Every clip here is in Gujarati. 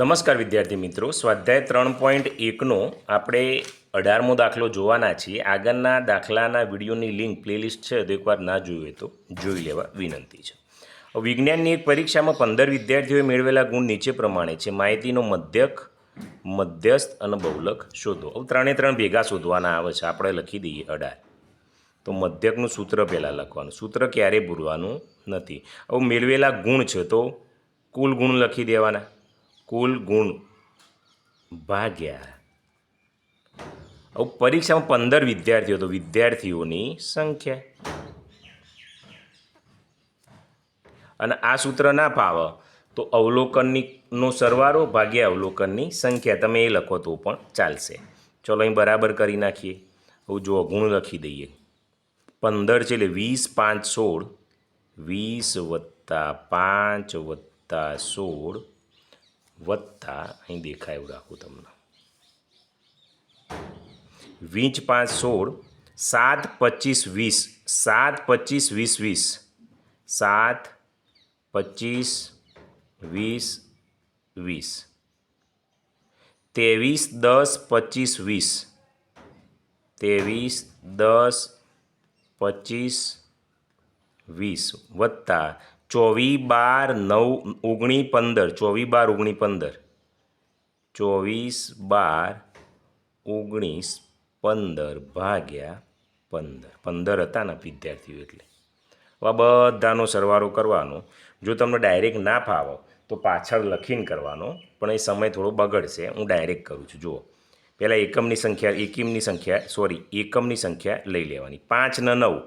નમસ્કાર વિદ્યાર્થી મિત્રો. સ્વાધ્યાય ત્રણ પોઈન્ટ એકનો આપણે અઢારમો દાખલો જોવાના છીએ. આગળના દાખલાના વિડીયોની લિંક પ્લેલિસ્ટ છે, તો એકવાર ના જોયું હોય તો જોઈ લેવા વિનંતી છે. વિજ્ઞાનની એક પરીક્ષામાં પંદર વિદ્યાર્થીઓએ મેળવેલા ગુણ નીચે પ્રમાણે છે. માહિતીનો મધ્યક, મધ્યસ્થ અને બહુલક શોધો. હવે ત્રણે ત્રણ ભેગા શોધવાના આવે છે. આપણે લખી દઈએ અઢાર. તો મધ્યકનું સૂત્ર પહેલાં લખવાનું. સૂત્ર ક્યારેય ભૂલવાનું નથી. હવે મેળવેલા ગુણ છે તો કુલ ગુણ લખી દેવાના. કુલ ગુણ ભાગ્યા. હવે પરીક્ષામાં પંદર વિદ્યાર્થીઓ તો વિદ્યાર્થીઓની સંખ્યા. અને આ સૂત્ર ના ફાવે તો અવલોકનની નો સરવારો ભાગ્યા અવલોકનની સંખ્યા. તમે એ લખો તો પણ ચાલશે. ચલો અહીં બરાબર કરી નાખીએ. હવે જો ગુણ લખી દઈએ. પંદર છે એટલે વીસ, પાંચ, સોળ. વીસ વત્તા પાંચ વત્તા સોળ વત્તા અહીં દેખાય એવું રાખું તમને. વીંચ પાંચ સોળ, સાત પચીસ વીસ, સાત પચીસ વીસ વીસ, સાત પચીસ વીસ વીસ, ત્રેવીસ દસ પચીસ વીસ, ત્રેવીસ દસ પચીસ વીસ વત્તા ચોવીસ બાર નવ ઓગણી પંદર, ચોવીસ બાર ઓગણી પંદર. ચોવીસ બાર ઓગણીસ પંદર ભાગ્યા પંદર. પંદર હતા ને વિદ્યાર્થીઓ એટલે. આ બધાનો સરવાળો કરવાનો. જો તમને ડાયરેક્ટ ના ફાવો, તો પાછળ લખીને કરવાનો. પણ એ સમય થોડો બગડશે. હું ડાયરેક્ટ કરું છું. જુઓ. પહેલાં એકમની સંખ્યા એકમની સંખ્યા સોરી એકમની સંખ્યા લઈ લેવાની. પાંચ ને નવ.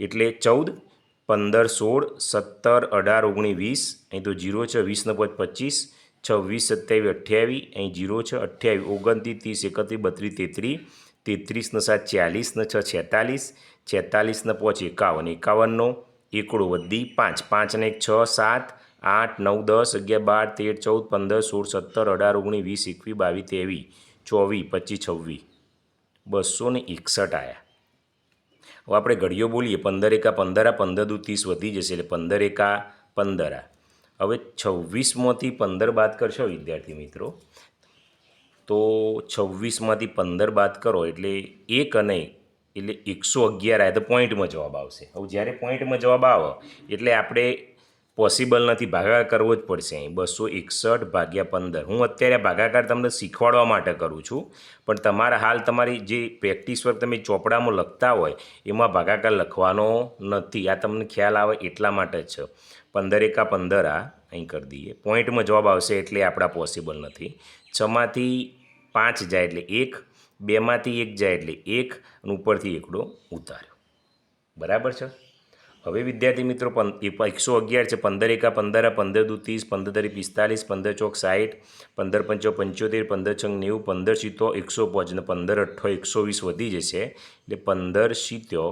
એટલે ચૌદ પંદર સોળ સત્તર અઢાર ઓગણીસ વીસ, અહીં તો જીરો છે વીસ ને પાંચ પચીસ છવ્વીસ સત્યાવીસ અઠ્યાવીસ, અહીં જીરો છે અઠ્યાવીસ ઓગણત્રીસ ત્રીસ એકત્રીસ બત્રીસ તેત્રીસ તેત્રીસનો સાત ચાલીસનો છ છેતાલીસ છેતાલીસનો પાંચ એકાવન, એકાવનનો, એકડો વધી પાંચ પાંચને એક છ સાત, આઠ નવ દસ, અગિયાર બાર તેર ચૌદ પંદર સોળ સત્તર અઢાર ઓગણીસ વીસ, એકવીસ બાવીસ ત્રેવીસ, ચોવીસ પચીસ છવ્વીસ, બસો એકસઠ આવ્યા હવે આપણે ઘડીઓ બોલીએ. પંદર એકા પંદર પંદર દુ ત્રીસ વધી જશે એટલે પંદર એકા પંદર. હવે છવ્વીસમાંથી પંદર બાદ કરશો વિદ્યાર્થી મિત્રો. તો છવ્વીસમાંથી પંદર બાદ કરો એટલે એક અને એટલે એકસો અગિયાર આવે તો પોઈન્ટમાં જવાબ આવશે. હવે જ્યારે પોઈન્ટમાં જવાબ આવે એટલે આપણે પોસિબલ નથી. ભાગાકાર કરવો જ પડશે અહીં. બસો એકસઠ ભાગ્યા પંદર. હું અત્યારે ભાગાકાર તમને શીખવાડવા માટે કરું છું. પણ તમારા હાલ તમારી જે પ્રેક્ટિસ વર્ક તમે ચોપડામાં લખતા હોય, એમાં ભાગાકાર લખવાનો નથી. આ તમને ખ્યાલ આવે એટલા માટે જ. છે પંદર એકા પંદર આ. અહીં કરી દઈએ. પોઈન્ટમાં જવાબ આવશે એટલે આપણા પોસિબલ નથી. છમાંથી પાંચ જાય એટલે એક. બેમાંથી એક જાય એટલે એક. અને ઉપરથી એકડો ઉતાર્યો. બરાબર છે? હવે વિદ્યાર્થી મિત્રો એકસો અગિયાર છે. પંદર એકા પંદર પંદર દુ ત્રીસ, પંદર તરી પિસ્તાલીસ, પંદર ચોક સાઠ પંદર પંચો પંચોતેર, પંદર છંગ નેવું, પંદર સિત્તો એકસો પાંચ અને પંદર અઠ્ઠો એકસો વીસ વધી જશે. એટલે પંદર સિત્તો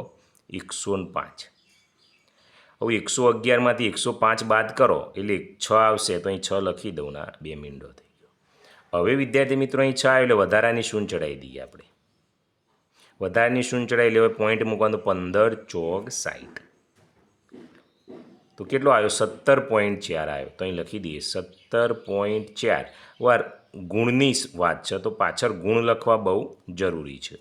એકસો પાંચ. હવે એકસો અગિયારમાંથી એકસો પાંચ બાદ કરો. એટલે છ આવશે. તો અહીં છ લખી દઉં ના બે મિનિટો થઈ ગયો. હવે વિદ્યાર્થી મિત્રો અહીં છ આવ્યો. એટલે વધારાની શૂન ચડાવી દઈએ આપણે. વધારાની શૂન ચડાવી હવે પોઈન્ટ મૂકવાનું પંદર ચોક સાઠ તો કેટલો આવ્યો? સત્તર પોઈન્ટ ચાર આવ્યો. તો અહીં લખી દઈએ, સત્તર પોઈન્ટ ચાર. વાર ગુણની વાત છે, તો પાછળ ગુણ લખવા બહુ જરૂરી છે.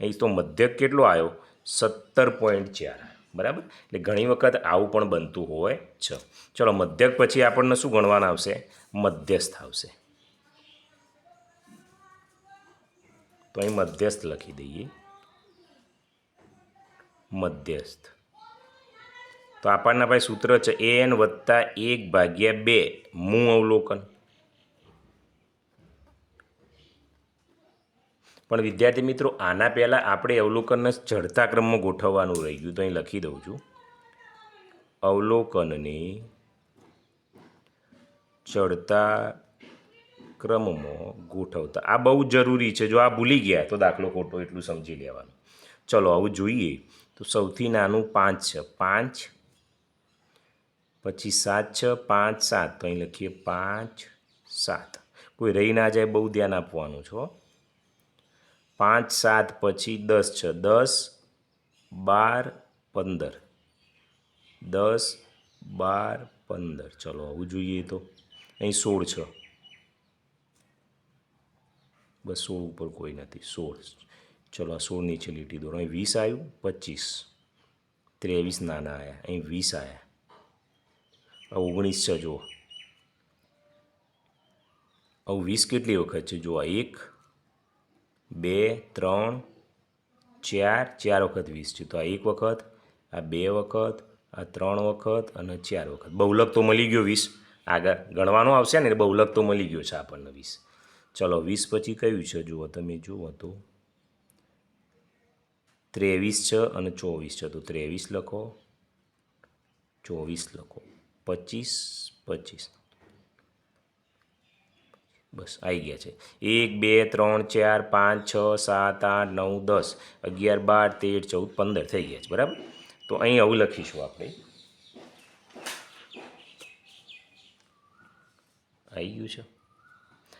અહીં તો મધ્યક કેટલો આવ્યો? સત્તર પોઈન્ટ ચાર. બરાબર? એટલે ઘણી વખત આવું પણ બનતું હોય છે. ચલો, મધ્યક પછી આપણને શું ગણવાના આવશે? મધ્યસ્થ આવશે. તો અહીં મધ્યસ્થ લખી દઈએ. મધ્યસ્થ. તો આપણના ભાઈ સૂત્ર છે એન વત્તા એક ભાગ્યા બે. મૂ અવલોકન. પણ વિદ્યાર્થી મિત્રો, આના પહેલાં આપણે અવલોકનને ચડતા ક્રમમાં ગોઠવવાનું રહી ગયું, તો અહીં લખી દઉં છું. અવલોકનને ચડતા ક્રમમાં ગોઠવતા. આ બહુ જરૂરી છે. જો આ ભૂલી ગયા, તો દાખલો ખોટો એટલું સમજી લેવાનું. ચલો, આવું જોઈએ. તો સૌથી નાનું પાંચ છે. પાંચ પછી સાત છ, પાંચ સાત તો અહીં લખીએ, પાંચ સાત. કોઈ રહી ના જાય બહુ ધ્યાન આપવાનું છો પાંચ સાત પછી દસ છ, દસ બાર પંદર. દસ બાર પંદર. ચલો, આવું જોઈએ તો. અહીં સોળ છ. બસ સોળ ઉપર કોઈ નથી, સોળ. ચલો, આ સોળ નીચે લીટી દોરો. અહીં વીસ આવ્યું, પચીસ. ત્રેવીસ નાના આવ્યા અહીં વીસ આવ્યા ઓગણીસ જુઓ. આવું વીસ કેટલી વખત છે? જુઓ એક, બે, ત્રણ, ચાર ચાર વખત વીસ છે. તો આ એક વખત, આ બે વખત, આ ત્રણ વખત અને ચાર વખત. બહુલક તો મળી ગયો વીસ. આગળ ગણવાનો આવશે ને બહુલક તો મળી ગયો છે આપણને વીસ. ચલો વીસ પછી કયું છે? જુઓ, તમે જુઓ તો. ત્રેવીસ છે અને ચોવીસ છે. તો ત્રેવીસ લખો. ચોવીસ લખો. પચીસ પચીસ. બસ આવી ગયા છે. એક, બે, ત્રણ, ચાર, પાંચ, છ, સાત, આઠ, નવ, દસ, અગિયાર, બાર, તેર, ચૌદ, પંદર થઈ ગયા છે, બરાબર? તો અહીં આવું લખીશું આપણે. આવી ગયું છે.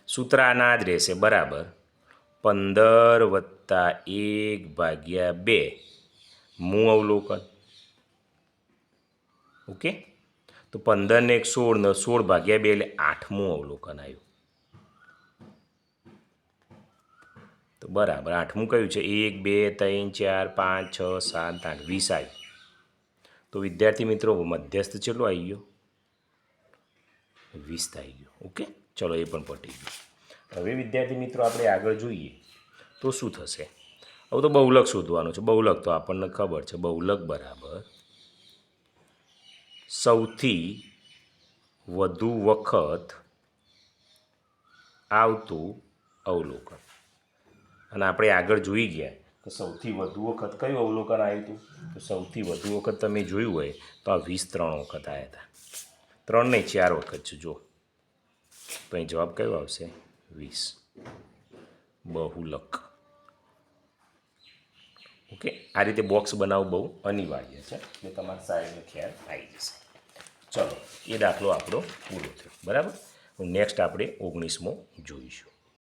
સૂત્ર આના જ રહેશે, બરાબર. પંદર વત્તા એક ભાગ્યા બે. મૂ અવલોકન. ઓકે? તો પંદર ને એક સોળ, ને, સોળ ભાગ્યા બે એટલે આઠમું અવલોકન આવ્યું. તો બરાબર, આઠમું કયું છે? એક, બે, ત્રણ, ચાર, પાંચ, છ, સાત, આઠ, વીસ આવ્યું તો વિદ્યાર્થી મિત્રો, મધ્યસ્થ ચેટલો આવી ગયો. વીસ થઈ ગયો. ઓકે? ચલો, એ પણ પટી ગયું. હવે વિદ્યાર્થી મિત્રો, આપણે આગળ જોઈએ. તો શું થશે? હવે તો બહુલક શોધવાનું છે. બહુલક તો આપણને ખબર છે. બહુલક બરાબર. સૌથી વધુ વખત આવતું અવલોકન. અને આપણે આગળ જોઈ ગયા તો સૌથી વધુ વખત કયું અવલોકન આવ્યું હતું? તો સૌથી વધુ વખત તમે જોયું હોય તો આ વીસ ત્રણ વખત આવ્યા હતા. ત્રણ નહીં, ચાર વખત છે. જો. તો અહીં જવાબ કયો આવશે? વીસ. બહુલક. ઓકે? આ રીતે બોક્સ બનાવવું બહુ અનિવાર્ય છે. એટલે તમારા સાઈઝનો ખ્યાલ આવી જશે. ચલો, એ દાખલો આપણો પૂરો થયો. બરાબર? નેક્સ્ટ આપણે ઓગણીસમો જોઈશું.